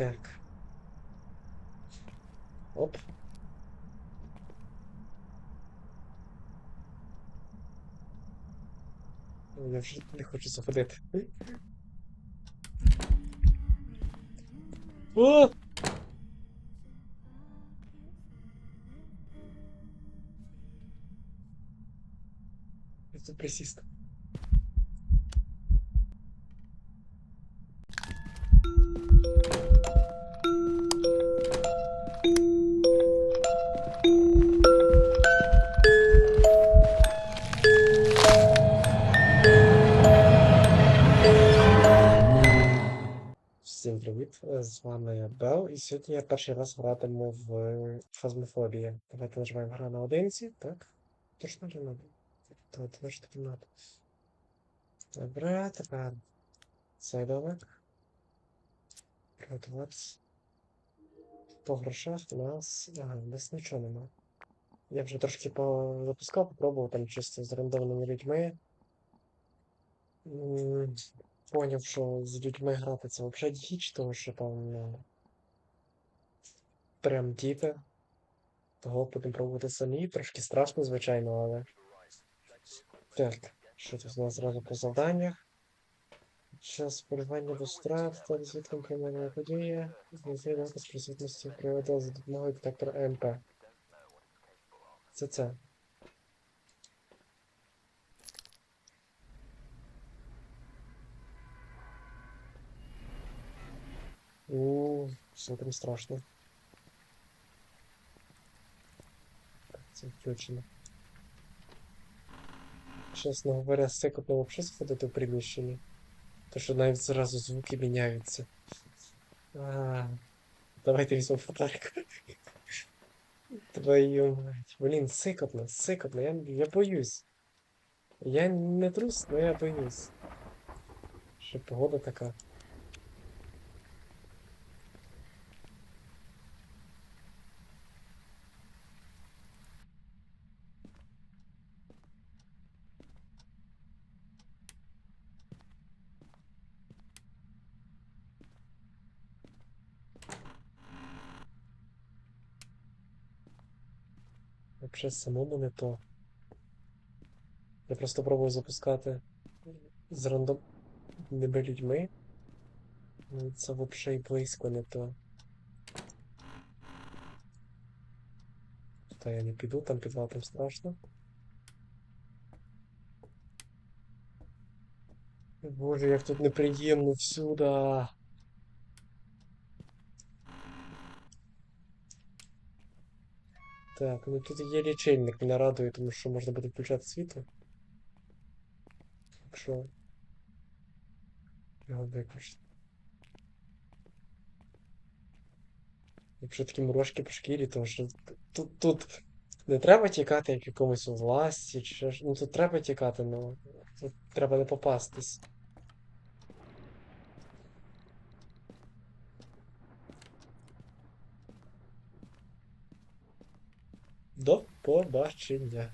Так. Оп. Я вже не хочу заходити. О! Це присіст. Привіт! Е, З вами Бел, і сьогодні я перший раз гратиму в Фазмофобія. Давайте нажимаємо гра на одинці, так? Точно ли надо? Точно таки надо. Добре, тепер сайдовик. Приготуватися. По грошах у нас. Ага, десь нічого нема. Я вже трошки запускав, попробував там чисто з рандомними людьми. Поняв, що з людьми грати це взагалі діч, тому що там ну, прям діти. Того будемо пробувати самі. Трошки страшно, звичайно, але. Так, що тут у нас зразу по завданнях? Час полювання в страт та розвідком кримінальної події. Знайти доказ присутності приводу за допомогою детектора ЕМП. Це це. У, все там страшно. Це. Чесно говоря, секундно вообще сходити в приміщенні. То що навіть зразу звуки міняються. А, давайте візьмемо фонарик. Твою мать. Блін, сикотно, сикотно, я, я боюсь. Я не трус, но я боюсь. Що погода така. Вообще самому не то. Я просто пробую запускати з рандомними людьми. Ну, Це вообще і близько не то. Та я не піду, там підвал там страшно. Боже, як тут неприємно всюди. Так, ну тут є лічильник, мене радує, тому що можна буде включати світло. Якщо його виключити. Якщо такі мурашки по шкірі, то що тут, тут не треба тікати як якомусь у власті, чи. Ну тут треба тікати, ну тут треба не попастись. До побачення.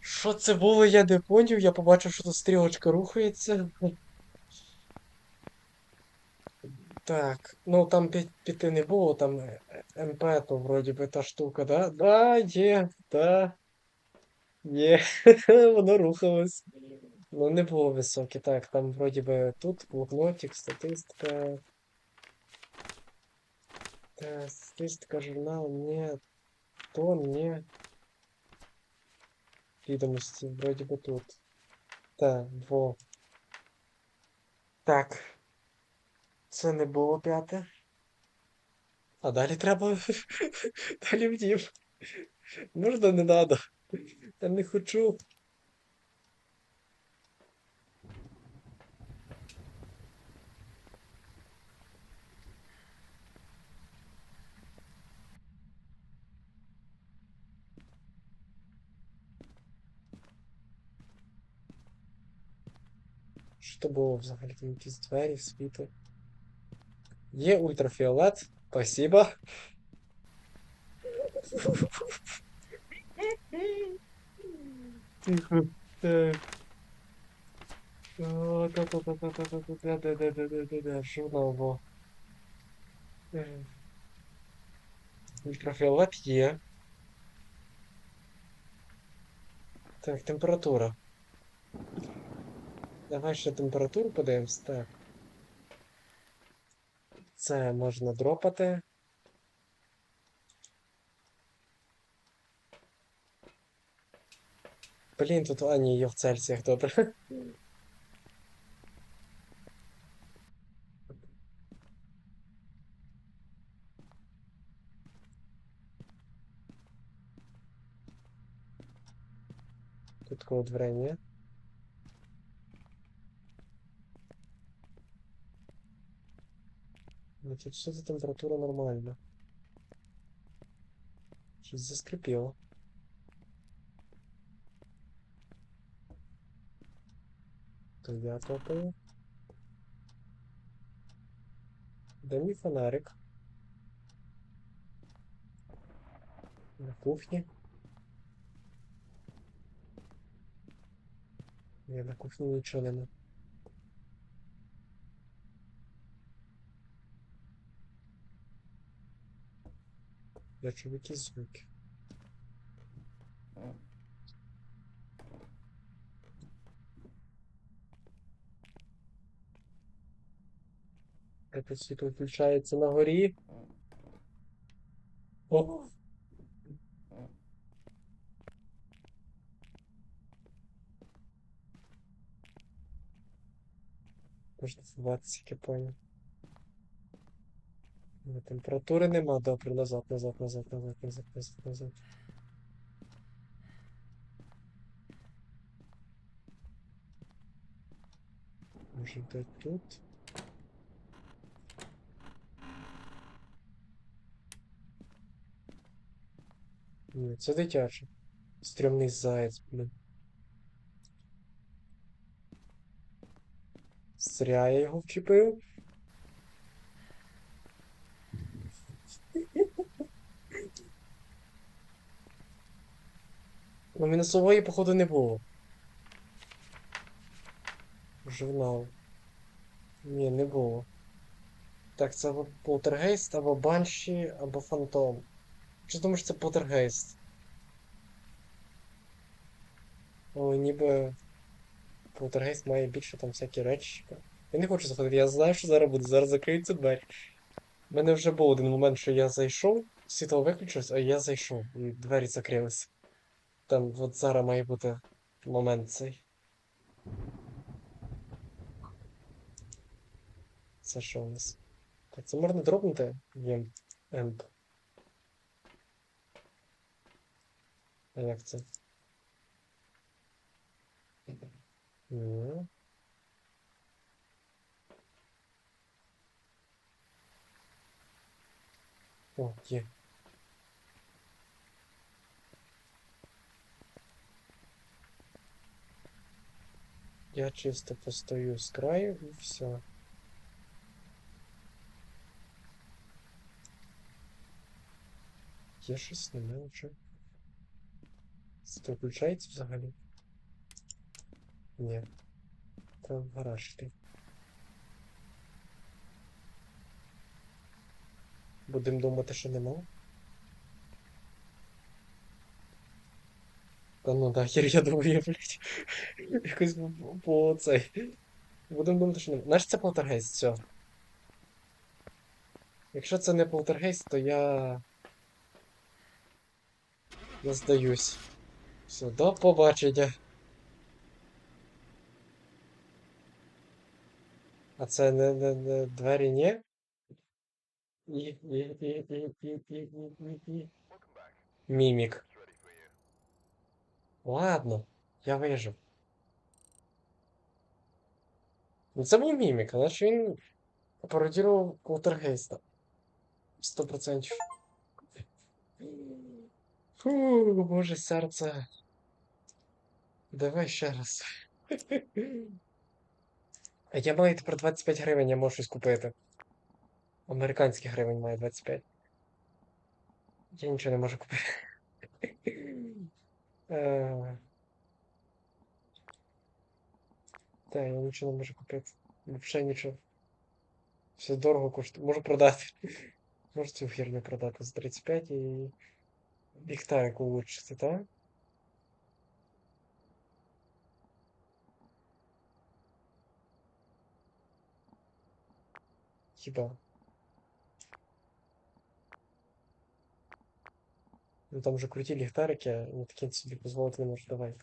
Що це було, я не поняв, я побачив, що тут стрілочка рухається. Так, ну там пі- піти не було, там е, МП, то вроді би та штука, да? Да, є, да. Є, воно рухалось. Ну не було високе. Так, там вроді би тут блокнотик, статистика. Та, статистика, журнал, ні. То, мне Відомості, Вроде бы тут. Так, во. Так. Це не було п'яте. А далі треба. Далі в дім. Можна не надо. Я не хочу. Що було взагалі там якісь в світи? Е ультрафіолет. Спасибо. Тихо. Так. Журнал. Ультрафіолет є. Так, температура. Давай ще температуру подивимось. Так. Це можна дропати. Блін, тут а, ні, є в Цельсіях, добре. Тут код время. Значить, що за температура нормальна? Щось заскрипіло. То я топаю. Де мій фонарик? На кухні. Ні, на кухні нічого нема. Rakibiki Zürich. Это світло включається на горі. О! Можна зватися, я понял. Температури нема, добре, назад, назад, назад, назад, назад, назад, назад. Може дати тут? Ні, це дитяче. Стрімний заяць, блін. Зря я його вчепив. Ну, мінусової, походу, не було. Журнал. Ні, не було. Так, це або полтергейст, або банші, або фантом. Чи думаю, що це полтергейст? О, ніби. Полтергейст має більше там всякі речі. Я не хочу заходити, я знаю, що зараз буде. Зараз закриються двері. У мене вже був один момент, що я зайшов, світло виключилось, а я зайшов, і двері закрились. Там от зараз має бути момент цей. Це що у нас? Так, це можна дропнути? Є емп. А як це? О, є. Я чисто постою з краю і все. Є щось немає нічого. Це включається взагалі? Ні. Там гараж ти. Будемо думати, що нема. Та ну нахер, я думаю, я, блядь, якось по цей. Будемо думати, що не. Наш це полтергейст, все. Якщо це не полтергейст, то я. Я здаюсь. Все, до побачення. А це не не, не двері ні? Мімік. Ладно, я вижив. Ну це був мімік, ж він пародірував полтергейста. Сто процентів. Фу, боже серце. Давай ще раз. Я маю тепер 25 гривень, я можу щось купити. Американських гривень маю 25. Я нічого не можу купити. Е, Та, я нічого не можу купити. Взагалі нічого. Все дорого коштує. Можу продати. Можу цю херню продати за 35 і ліхтарик улучшити, так? Хіба? Ну там вже круті ліхтарики, на такі собі дозволити не можу. Давай.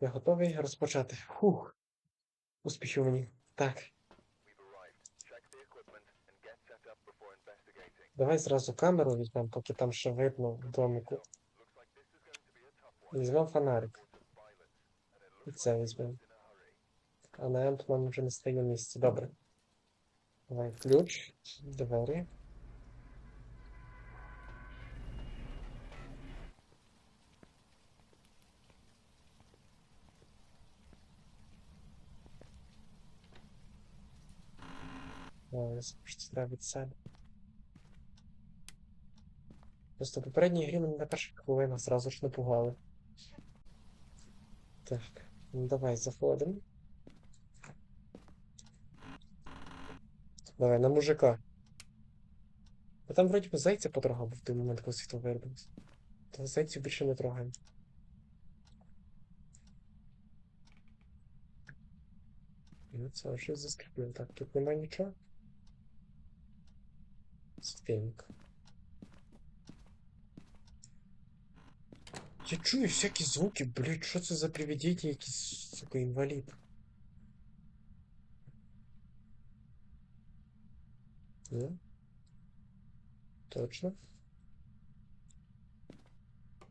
Я готовий розпочати. Фух. Успіхів мені. Так. Давай зразу камеру візьмемо, поки там ще видно в доміку. Візьмемо фонарик. І це візьмемо. А на емп нам вже не стає місця. Добре. Давай ключ, двері. О, я від себе. Просто в попередній грі мене на перших хвилинах зразу ж напугали. Так, ну давай заходимо. Давай, на мужика. Бо там вроді би зайця потрогав в той момент, коли світло виробилось. То зайців більше не трогаємо. Ну це вже заскріплено. Так, тут немає нічого. Світильник. Я чую всякі звуки, блядь, що це за привидіння якийсь, сука, інвалід. Ні? Точно?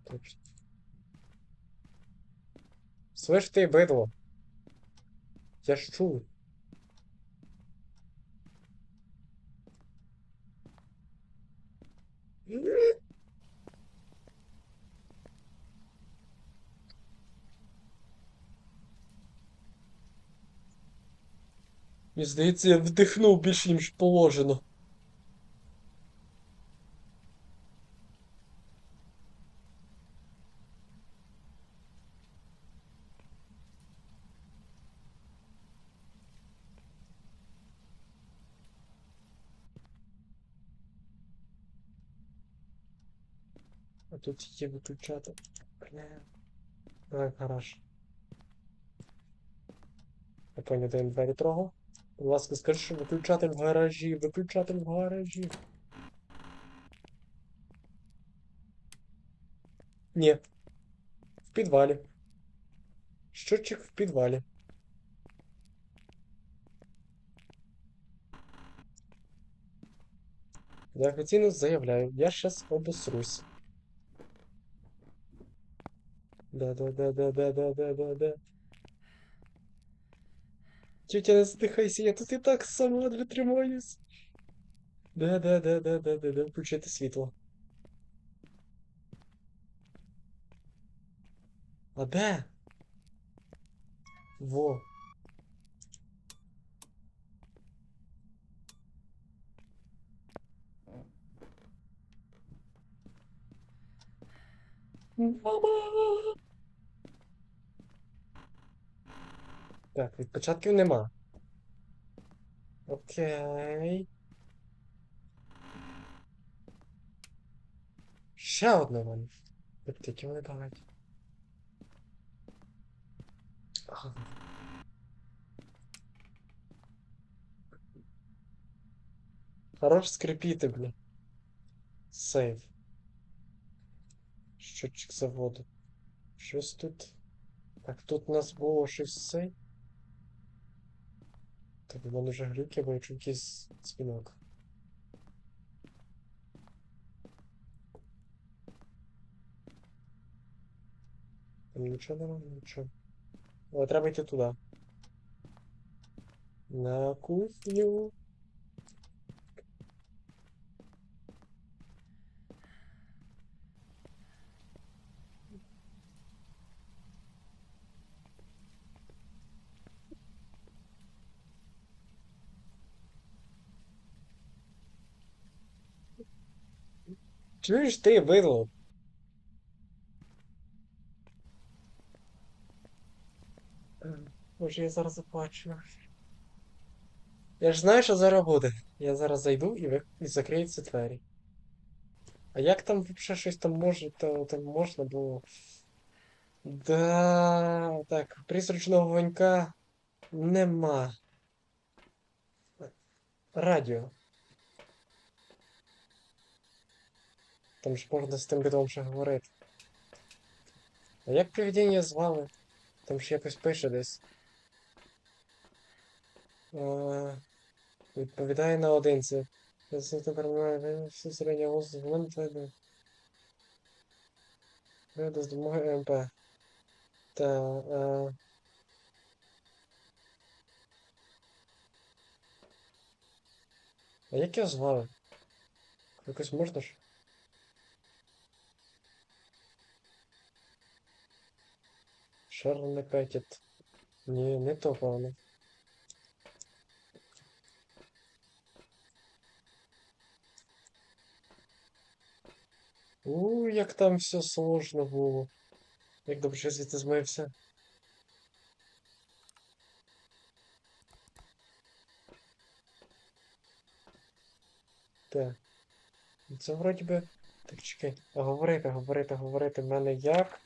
Точно. Слышь ты, быдло. Я ж чую. Мені здається, я вдихнув більше, ніж положено. А тут є виключати. Давай, гараж. Я понял, де він двері трогав. Будь ласка, скажи, що виключатель в гаражі, виключатель в гаражі. Ні. В підвалі. Щотчик в підвалі. Я офіційно заявляю, я щас обосрусь. Да-да-да-да-да-да-да-да. Тетя, не задихайся, я тут і так сама для тримаюсь. Да-да-да-да-да-да-да, включити світло. А де? Во. Мама! Так, відпечатків нема. Окей. Ще одне вон. Які вони. Ага. Хорош скрипіти, бля. Сейв. Щотчик заводу. Щось тут. Так, тут у нас було щось цей. Так, в мене вже глюки, бо я чую якийсь дзвінок. Там нічого нема, нічого. Але треба йти туди. На кухню. Чуєш ти, бидло? Може, Боже, я зараз заплачу. Я ж знаю, що зараз буде. Я зараз зайду і, ви... і закрию ці двері. А як там взагалі щось там може, то там можна було. Да, так, призрачного вогонька нема. Радіо. Там ж можна з тим бідом ще говорити. А як привидіння звали? Там ж якось пише десь. А, відповідає на одинці. Це тепер має всі середня воздух вимтведи. Вигляд з допомогою МП. Та. А... А як його звали? Якось можна ж? Шарль Пекет. Ні, не то, певно. У, як там все сложно було. Як добре, що звідти змився. Так. Це вроді би. Так, чекай. Говорити, говорити, говорити в мене як?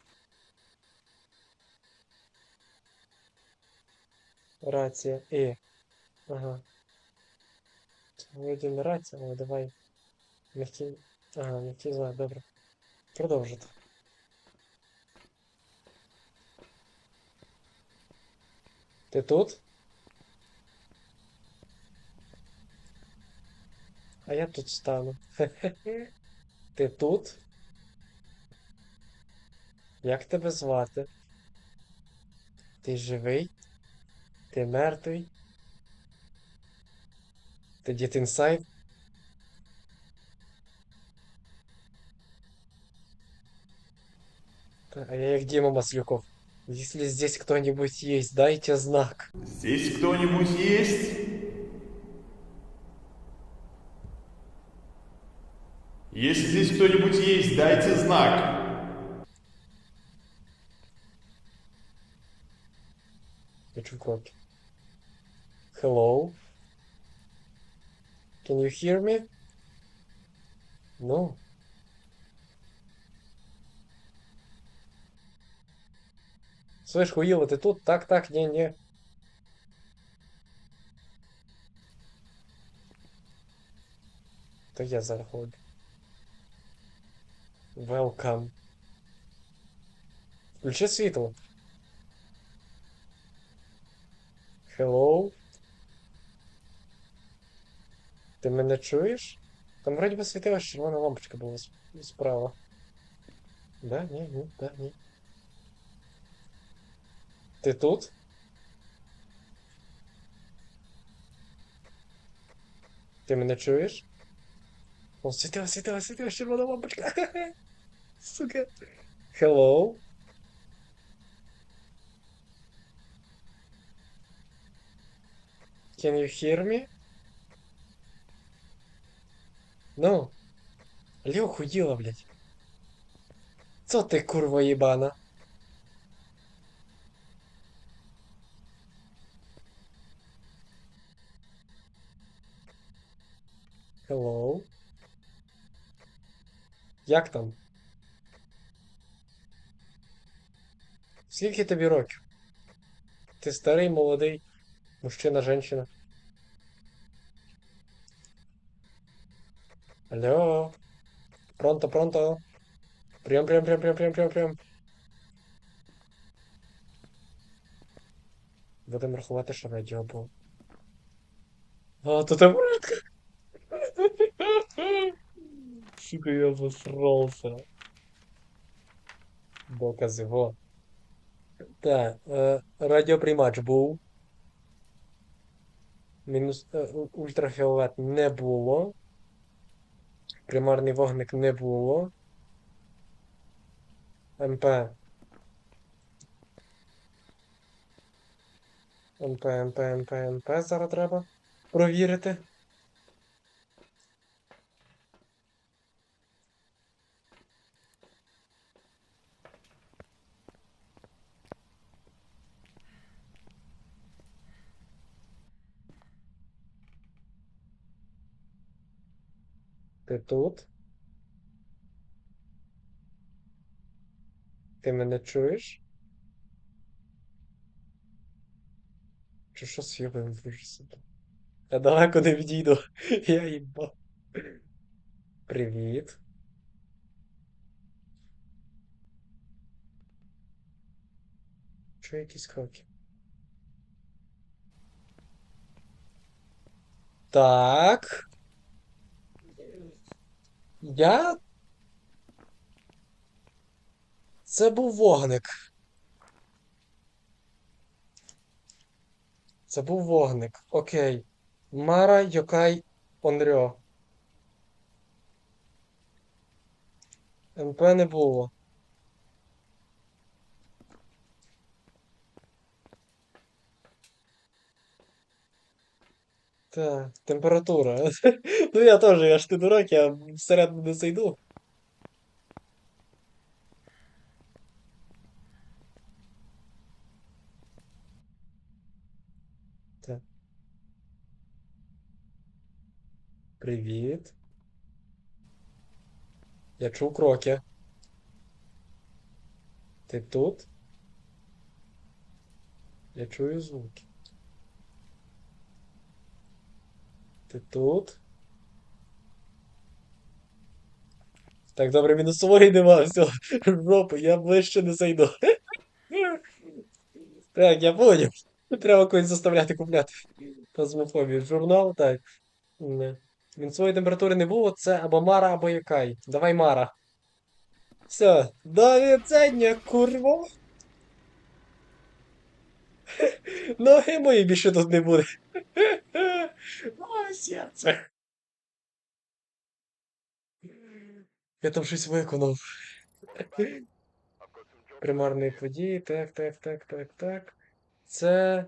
Рація. І. Ага. Вроді не рація, але давай. Мягкий. Ага, мягкий знак, добре. Продовжити. Ти тут? А я тут стану. Ти тут? Як тебе звати? Ти живий? Ти мертвий? Ти Dead Inside? А я як Дима Маслюков. Если здесь кто-нибудь есть, дайте знак. Здесь кто-нибудь есть? Если здесь кто-нибудь есть, дайте знак. Я чую кроки. Hello? Can you hear me? No. Слышь, хуило, ты тут? Так, так, не, не. То я заходжу. Welcome. Включи світло. Hello? Ти мене чуєш? Там вроді би світилась червона лампочка була с- справа. Да, ні, ні, да, ні. Ти тут? Ти мене чуєш? О, світила, світила, світила червона лампочка. Сука. Hello? Can you hear me? Ну. Алло, хуїла, блядь. Це ти, курва єбана? Hello? Як там? Скільки тобі років? Ти старий, молодий, мужчина, женщина. Алло? Пронто, пронто. Прям, прям, прям, прям, прям, прям, прям. Будемо рахувати, що радіо було. А, то там рулетка. Сука, я обосрался. Докази, во. Так, е, радіоприймач був. Мінус у- ультрафіолет не було. Примарний вогник не було. МП. МП, МП, МП, МП зараз треба провірити. Ти тут? Ти мене чуєш? Чи що з'явив дуже собі? Я далеко не відійду. Я їбав. Привіт. Чую якісь кроки. Так. Я. Це був вогник. Це був вогник. Окей. Мара Йокай Онрьо. МП не було. Так, температура. Ну я теж, я ж ти дурак, я всередину не зайду. Так. Привіт. Я чув кроки. Ти тут? Я чую звуки. Ти тут? Так, добре, мінусової нема, все. Жопу, я ближче не зайду. Так, я поняв. Треба когось заставляти купляти. Плазмофобію. Журнал, так. Не. Мінусової температури не було, це або Мара, або Якай. Давай Мара. Все, до відцення, курво. Ноги мої більше тут не буде. О, серце. Я там щось виконав. Примарні події. Так, так, так, так, так. Це.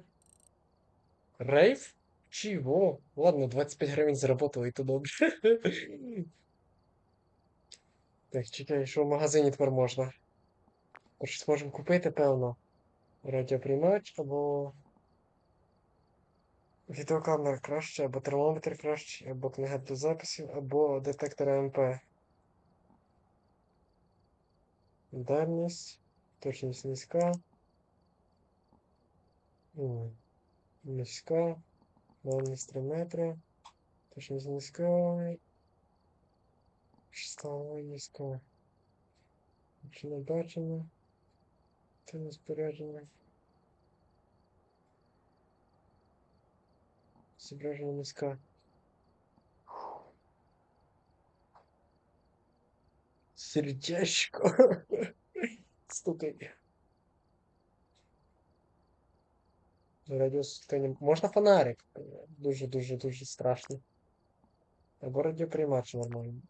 Рейв? Чого? Ладно, 25 гривень заработали, і то добре. Так, чекай, що в магазині тепер можна? Щось можемо купити, певно. Радіоприймач або. Відеокамера краще, або термометр краще, або книга для записів, або детектор АМП. Дальність, точність низька. Низька. Дальність 3 метри. Точність низька. Стала низька. Точне бачення. Це не спорядження. Зображення низька. Сердечко. Стукай. Радіус та не... Можна фонарик? Дуже, дуже, дуже страшно. Або радіоприймач нормально.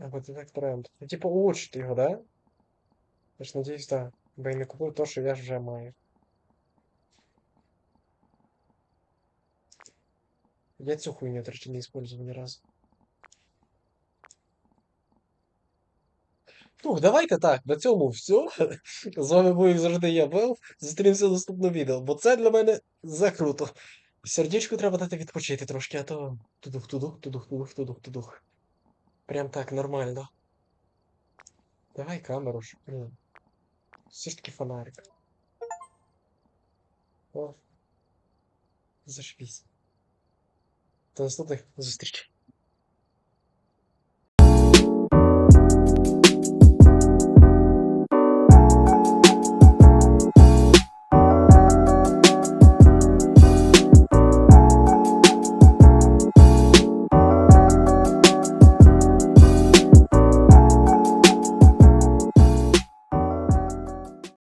Або детектор М. Ну, типу, улучшити його, да? Я ж надіюсь, да. Бо я не купив то, що я ж вже маю. Я цю хуйню, до не использовал ни разу. Ну, давайте так, на цьому все. З вами був завжди я, Бел. Зустрінемося в наступному відео, бо це для мене закруто. Сердечку треба дати відпочити трошки, а то тудух, тудух, тудух, тудух, тудух, тудух. Прям так, нормально. Давай камеру ж. Все ж таки фонарик. О. Зашибись. До наступних зустрічей.